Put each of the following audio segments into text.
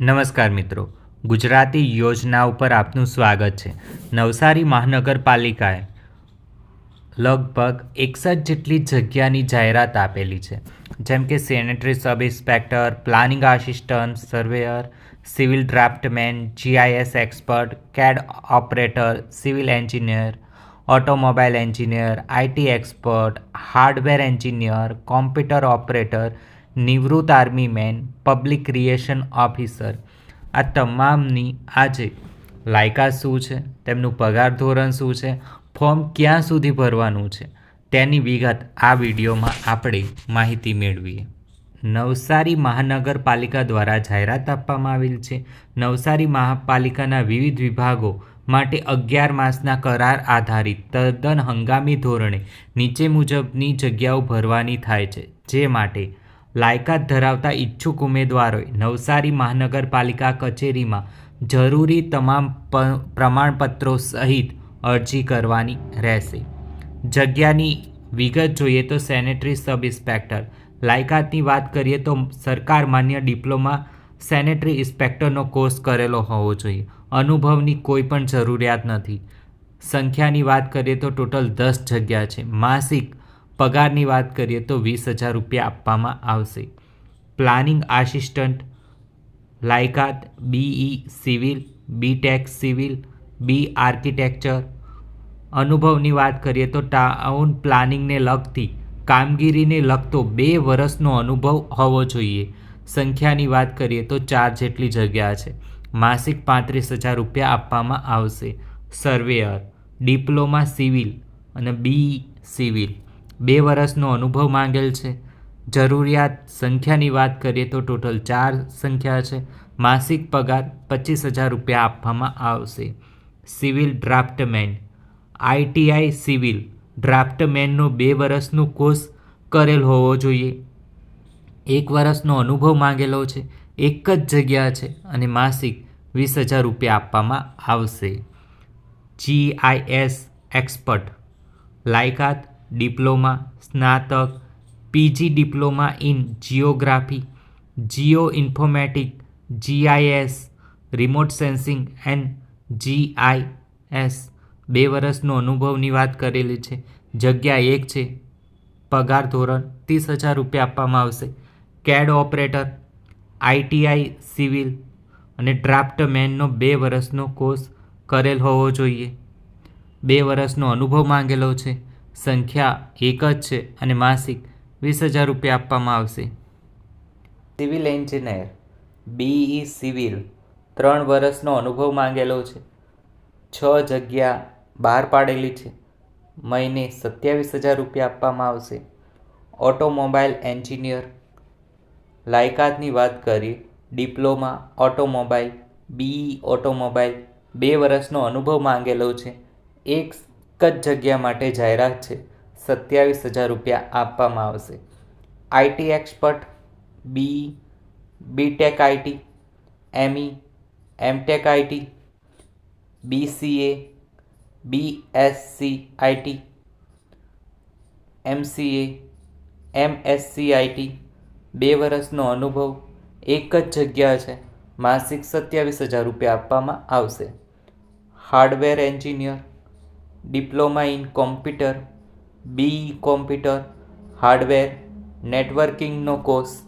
નમસ્કાર મિત્રો. ગુજરાતી યોજના ઉપર આપનું સ્વાગત છે. નવસારી મહાનગરપાલિકાએ લગભગ એકસઠ જેટલી જગ્યાની જાહેરાત આપેલી છે. જેમ કે sanitary sub inspector, planning assistant, surveyor, civil draftsman, GIS expert, CAD operator, civil engineer, automobile engineer, IT expert, hardware engineer, computer operator નિવૃત્ત army man, public creation officer. આ તમામની આજે લાયકાત શું છે? તેમનું પગાર ધોરણ શું છે? ફોર્મ ક્યાં સુધી ભરવાનું છે? તેની વિગત આ વિડીયોમાં આપણે માહિતી મેળવીએ. નવસારી મહાનગરપાલિકા દ્વારા જાહેરાત આપવામાં આવેલ છે. નવસારી મહાપાલિકાના વિવિધ વિભાગો માટે અગિયાર માસના કરાર આધારિત તદ્દન હંગામી ધોરણે નીચે મુજબની જગ્યાઓ ભરવાની થાય છે, જે માટે લાયકાત ધરાવતા ઈચ્છુક ઉમેદવારોએ નવસારી મહાનગરપાલિકા કચેરીમાં જરૂરી તમામ પ્રમાણપત્રો સહિત અરજી કરવાની રહેશે. જગ્યાની વિગત જોઈએ તો સેનેટરી સબ ઇન્સ્પેક્ટર. લાયકાતની વાત કરીએ તો સરકાર માન્ય ડિપ્લોમા સેનેટરી ઇન્સ્પેક્ટરનો કોર્સ કરેલો હોવો જોઈએ. અનુભવની કોઈ પણ જરૂરિયાત નથી. સંખ્યાની વાત કરીએ તો ટોટલ દસ જગ્યા છે. માસિક પગારની વાત કરીએ તો વીસ હજાર રૂપિયા આપવામાં આવશે. પ્લાનિંગ આસિસ્ટન્ટ, લાયકાત BE civil BTech civil, B architecture. અનુભવની વાત કરીએ તો ટાઉન પ્લાનિંગને લગતી કામગીરીને લગતો બે વર્ષનો અનુભવ હોવો જોઈએ. સંખ્યાની વાત કરીએ તો ચાર જેટલી જગ્યા છે. માસિક પાંત્રીસ હજાર રૂપિયા આપવામાં આવશે. સર્વેયર, ડિપ્લોમા સિવિલ અને બી સિવિલ. બે વર્ષનો અનુભવ માંગેલ છે. જરૂરિયાત સંખ્યાની વાત કરીએ તો ટોટલ ચાર સંખ્યા છે. માસિક પગાર પચીસ હજાર રૂપિયા આપવામાં આવશે. Civil draftsman. આઈટીઆઈ સિવિલ ડ્રાફ્ટમેનનો બે વર્ષનો કોર્સ કરેલ હોવો જોઈએ. એક વર્ષનો અનુભવ માંગેલો છે. એક જ જગ્યા છે અને માસિક વીસ હજાર રૂપિયા આપવામાં આવશે. GIS expert. લાયકાત ડિપ્લોમા, સ્નાતક PG diploma in geography geo informatic, GIS, remote sensing and GIS. બે વર્ષનો અનુભવની વાત કરેલી છે. જગ્યા એક છે. પગાર ધોરણ ત્રીસ હજાર રૂપિયા આપવામાં આવશે. કેડ ઓપરેટર, આઈટીઆઈ સિવિલ અને ડ્રાફ્ટમેનનો બે વર્ષનો કોર્સ કરેલ હોવો જોઈએ. બે વર્ષનો અનુભવ માંગેલો છે. સંખ્યા એક જ છે અને માસિક વીસ હજાર રૂપિયા આપવામાં આવશે. સિવિલ એન્જિનિયર બીઈ સિવિલ, ત્રણ વર્ષનો અનુભવ માંગેલો છે. છ જગ્યા બહાર પાડેલી છે. મહિને સત્યાવીસ હજાર રૂપિયા આપવામાં આવશે. ઓટોમોબાઈલ એન્જિનિયર, લાયકાતની વાત કરીએ, ડિપ્લોમા ઓટોમોબાઈલ બીઈ ઓટોમોબાઈલ, બે વર્ષનો અનુભવ માંગેલો છે. એક જ જગ્યા માટે જાહેરાત છે. સત્યાવીસ હજાર રૂપિયા આપવામાં આવશે. IT expert, B, BTech IT ME MTech IT BCA BSc IT MCA MSc IT બે વર્ષનો અનુભવ, એક જ જગ્યા છે. માસિક સત્યાવીસ હજાર રૂપિયા આપવામાં આવશે. Hardware engineer diploma in computer, B computer, hardware, નેટવર્કિંગનો course.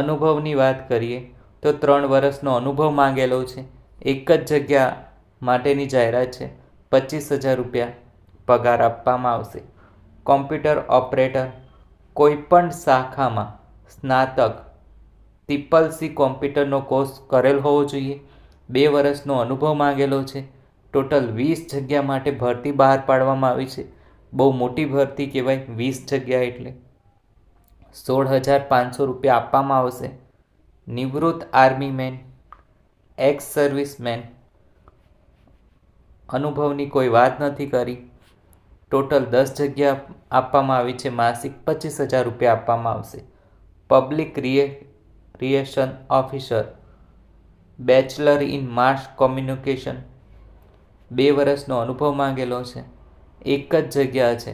અનુભવની વાત કરીએ તો ત્રણ વર્ષનો અનુભવ માંગેલો છે. એક જ જગ્યા માટેની જાહેરાત છે. પચીસ હજાર રૂપિયા પગાર આપવામાં આવશે. કોમ્પ્યુટર ઓપરેટર કોઈપણ શાખામાં સ્નાતક ટીપલ સી કોમ્પ્યુટરનો કોર્સ કરેલ હોવો જોઈએ. બે વર્ષનો અનુભવ માંગેલો છે. ટોટલ વીસ જગ્યા માટે ભરતી બહાર પાડવામાં આવી છે. બહુ મોટી ભરતી કહેવાય, વીસ જગ્યા એટલે. સોળ હજાર પાંચસો રૂપિયા આપવામાં આવશે. નિવૃત્ત આર્મી મેન, એક્સ સર્વિસમેન અનુભવની કોઈ વાત નથી કરી. ટોટલ દસ જગ્યા આપવામાં આવી છે, માસિક પચીસ હજાર રૂપિયા આપવામાં આવશે. Public re creation officer. Bachelor in mass communication. બે વર્ષનો અનુભવ માંગેલો છે. એક જ જગ્યા છે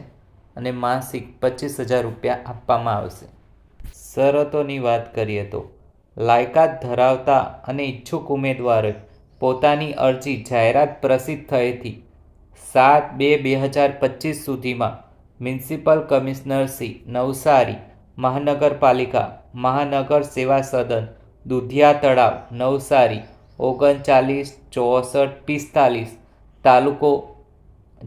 અને માસિક પચીસ હજાર રૂપિયા આપવામાં આવશે. શરતોની વાત કરીએ તો, લાયકાત ધરાવતા અને ઈચ્છુક ઉમેદવારે પોતાની અરજી જાહેરાત પ્રસિદ્ધ થયેથી સાત બે બે હજાર પચીસ સુધીમાં મ્યુનિસિપલ કમિશનરશ્રી નવસારી, મહાનગરપાલિકા, મહાનગર સેવા સદન, દુધિયા તળાવ, નવસારી, ઓગણચાલીસ, ચોસઠ, પિસ્તાલીસ તાલુકો,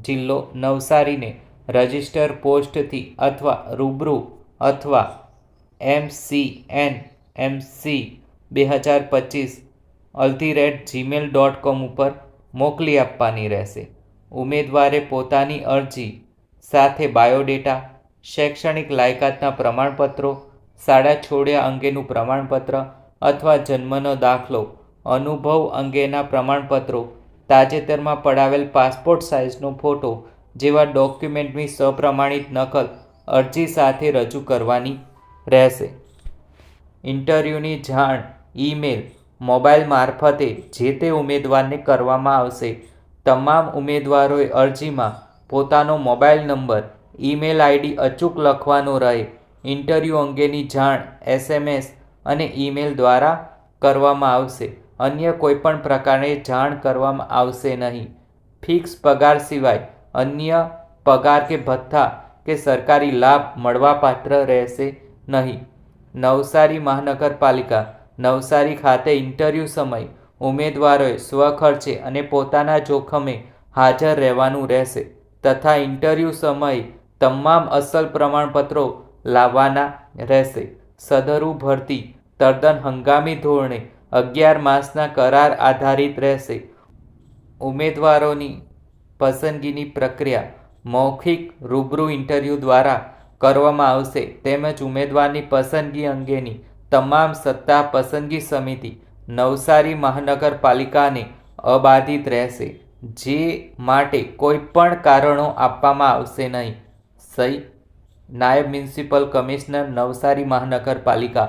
જિલ્લો નવસારીને રજિસ્ટર પોસ્ટથી અથવા રૂબરૂ અથવા MCN C N M C બે હજાર પચીસ અલ્ધી રેટ જીમેલ ડોટ કોમ ઉપર મોકલી આપવાની રહેશે. ઉમેદવારે પોતાની અરજી સાથે બાયોડેટા, શૈક્ષણિક લાયકાતના પ્રમાણપત્રો, શાળા છોડ્યા અંગેનું પ્રમાણપત્ર અથવા જન્મનો દાખલો, અનુભવ અંગેના પ્રમાણપત્રો તાજેતરમાં પડાવેલ પાસપોર્ટ સાઇઝનો ફોટો જેવા ડોક્યુમેન્ટની સપ્રમાણિત નકલ અરજી સાથે રજૂ કરવાની રહેશે. ઇન્ટરવ્યૂની જાણ, ઈમેલ, મોબાઈલ મારફતે જે તે ઉમેદવારને કરવામાં આવશે. તમામ ઉમેદવારોએ અરજીમાં પોતાનો મોબાઈલ નંબર, ઈમેલ આઈડી અચૂક લખવાનો રહે, ઇન્ટરવ્યૂ અંગેની જાણ, એસએમએસ અને ઈમેલ દ્વારા કરવામાં આવશે. અન્ય કોઈપણ પ્રકારે જાણ કરવામાં આવશે નહીં. ફિક્સ પગાર સિવાય અન્ય પગાર કે ભથ્થા કે સરકારી લાભ મળવાપાત્ર રહેશે નહીં. નવસારી મહાનગરપાલિકા નવસારી ખાતે ઇન્ટરવ્યૂ સમય ઉમેદવારોએ સ્વખર્ચે અને પોતાના જોખમે હાજર રહેવાનું રહેશે તથા ઇન્ટરવ્યૂ સમયે તમામ અસલ પ્રમાણપત્રો લાવવાના રહેશે. સદરુ ભરતી તદ્દન હંગામી ધોરણે અગિયાર માસના કરાર આધારિત રહેશે. ઉમેદવારોની પસંદગીની પ્રક્રિયા મૌખિક રૂબરૂ ઇન્ટરવ્યૂ દ્વારા કરવામાં આવશે તેમજ ઉમેદવારની પસંદગી અંગેની તમામ સત્તા પસંદગી સમિતિ, નવસારી મહાનગરપાલિકાને અબાધિત રહેશે, જે માટે કોઈ પણ કારણો આપવામાં આવશે નહીં. સહી નાયબ મ્યુનિસિપલ કમિશનર, નવસારી મહાનગરપાલિકા.